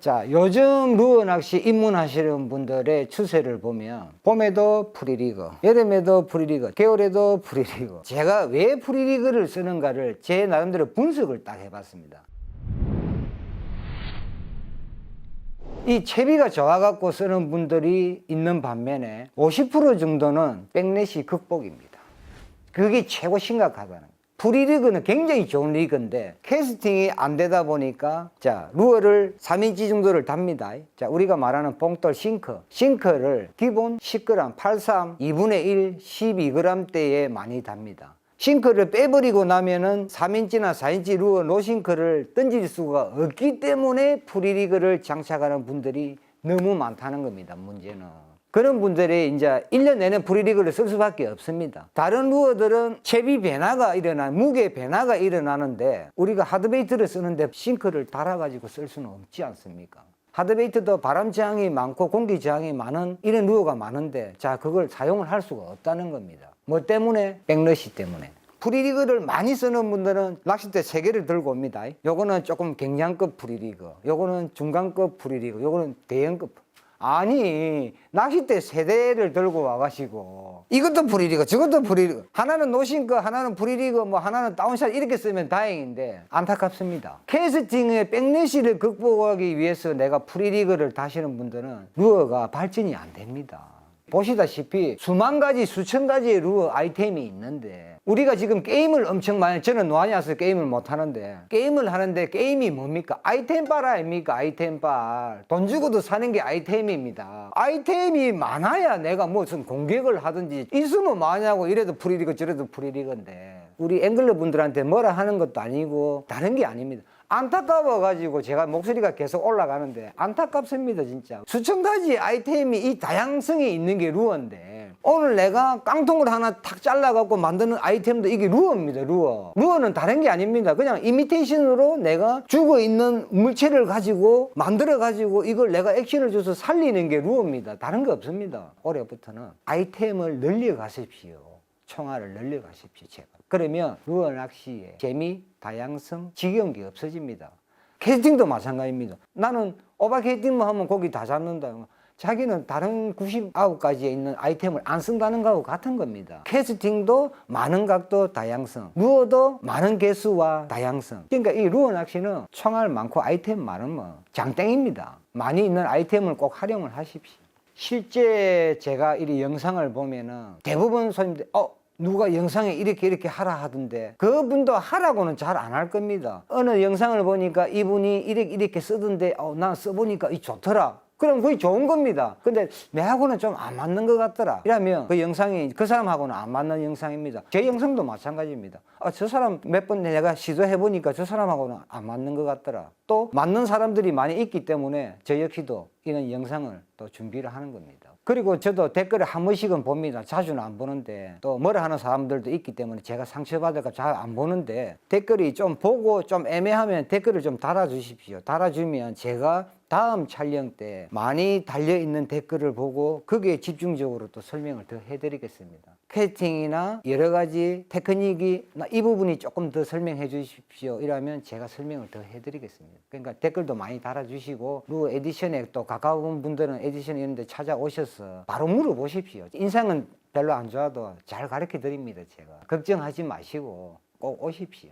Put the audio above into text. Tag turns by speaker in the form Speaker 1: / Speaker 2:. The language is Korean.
Speaker 1: 자, 요즘 루어 낚시 입문하시는 분들의 추세를 보면 봄에도 프리리그, 여름에도 프리리그, 겨울에도 프리리그. 제가 왜 프리리그를 쓰는가를 제 나름대로 분석을 딱 해봤습니다. 이 채비가 좋아갖고 쓰는 분들이 있는 반면에 50% 정도는 백넷이 극복입니다. 그게 최고 심각하다는 거예요. 프리리그는 굉장히 좋은 리그인데 캐스팅이 안 되다 보니까 자 루어를 3인치 정도를 답니다. 자 우리가 말하는 봉돌 싱커 싱커를 기본 10g 83 2분의 1 12g대에 많이 답니다. 싱크를 빼버리고 나면은 3인치나 4인치 루어 노싱크를 던질 수가 없기 때문에 프리리그를 장착하는 분들이 너무 많다는 겁니다. 문제는. 그런 분들이 이제 1년 내내 프리리그를 쓸 수밖에 없습니다. 다른 루어들은 채비 변화가 일어나, 무게 변화가 일어나는데 우리가 하드베이트를 쓰는데 싱크를 달아가지고 쓸 수는 없지 않습니까? 하드베이트도 바람 저항이 많고 공기 저항이 많은 이런 루어가 많은데 자, 그걸 사용을 할 수가 없다는 겁니다. 뭐 때문에? 백러시 때문에. 프리리그를 많이 쓰는 분들은 낚싯대 세 개를 들고 옵니다. 요거는 조금 경량급 프리리그, 요거는 중간급 프리리그, 요거는 대형급. 아니 낚싯대 세 대를 들고 와가지고 이것도 프리리그 저것도 프리리그. 하나는 노싱크 하나는 프리리그 뭐 하나는 다운샷 이렇게 쓰면 다행인데 안타깝습니다. 캐스팅의 백내시를 극복하기 위해서 내가 프리리그를 다시는 분들은 루어가 발전이 안 됩니다 보시다시피 수만 가지 수천 가지의 루어 아이템이 있는데 우리가 지금 게임을 엄청 많이 저는 노안이라서 게임을 못 하는데 게임을 하는데 게임이 뭡니까? 아이템 빨 아닙니까? 아이템 빨 돈 주고도 사는 게 아이템입니다. 아이템이 많아야 내가 무슨 공격을 하든지 있으면 많냐고 이래도 프리리그 저래도 프리리그인데 우리 앵글러 분들한테 뭐라 하는 것도 아니고 다른 게 아닙니다 안타까워가지고 제가 목소리가 계속 올라가는데 안타깝습니다 진짜. 수천 가지 아이템이 이 다양성이 있는 게 루어인데 오늘 내가 깡통을 하나 탁 잘라갖고 만드는 아이템도 이게 루어입니다 루어. 루어는 다른 게 아닙니다. 그냥 이미테이션으로 내가 죽어 있는 물체를 가지고 만들어 가지고 이걸 내가 액션을 줘서 살리는 게 루어입니다. 다른 게 없습니다 올해부터는. 아이템을 늘려 가십시오 총알을 늘려 가십시오 제발 그러면 루어 낚시의 재미, 다양성, 지겨운 게 없어집니다. 캐스팅도 마찬가지입니다. 나는 오바 캐스팅만 하면 고기 다 잡는다. 자기는 다른 99가지에 있는 아이템을 안 쓴다는 거하고 같은 겁니다. 캐스팅도 많은 각도 다양성, 루어도 많은 개수와 다양성. 그러니까 이 루어 낚시는 총알 많고 아이템 많으면 장땡입니다. 많이 있는 아이템을 꼭 활용을 하십시오. 실제 제가 이 영상을 보면은 대부분 손님들, 어, 누가 영상에 이렇게 이렇게 하라 하던데 그분도 하라고는 잘 안 할 겁니다. 어느 영상을 보니까 이분이 이렇게 이렇게 쓰던데 어, 난 써보니까 이 좋더라. 그럼 그게 좋은 겁니다. 근데 내하고는 좀 안 맞는 것 같더라. 이러면 그 영상이 그 사람하고는 안 맞는 영상입니다. 제 영상도 마찬가지입니다. 아, 저 사람 몇 번 내가 시도해보니까 저 사람하고는 안 맞는 것 같더라. 또 맞는 사람들이 많이 있기 때문에 저 역시도 이런 영상을 또 준비를 하는 겁니다. 그리고 저도 댓글을 한 번씩은 봅니다. 자주는 안 보는데 또 뭐라 하는 사람들도 있기 때문에 제가 상처받을까 잘 안 보는데 댓글이 좀 보고 좀 애매하면 댓글을 좀 달아주십시오. 달아주면 제가 다음 촬영 때 많이 달려있는 댓글을 보고 거기에 집중적으로 또 설명을 더 해드리겠습니다. 캐스팅이나 여러 가지 테크닉이 나이 부분이 조금 더 설명해 주십시오. 이러면 제가 설명을 더 해드리겠습니다. 그러니까 댓글도 많이 달아주시고 루 에디션에 또 가까운 분들은 에디션 이런 데 찾아오셔서 바로 물어보십시오. 인상은 별로 안 좋아도 잘 가르쳐 드립니다. 제가 걱정하지 마시고 꼭 오십시오.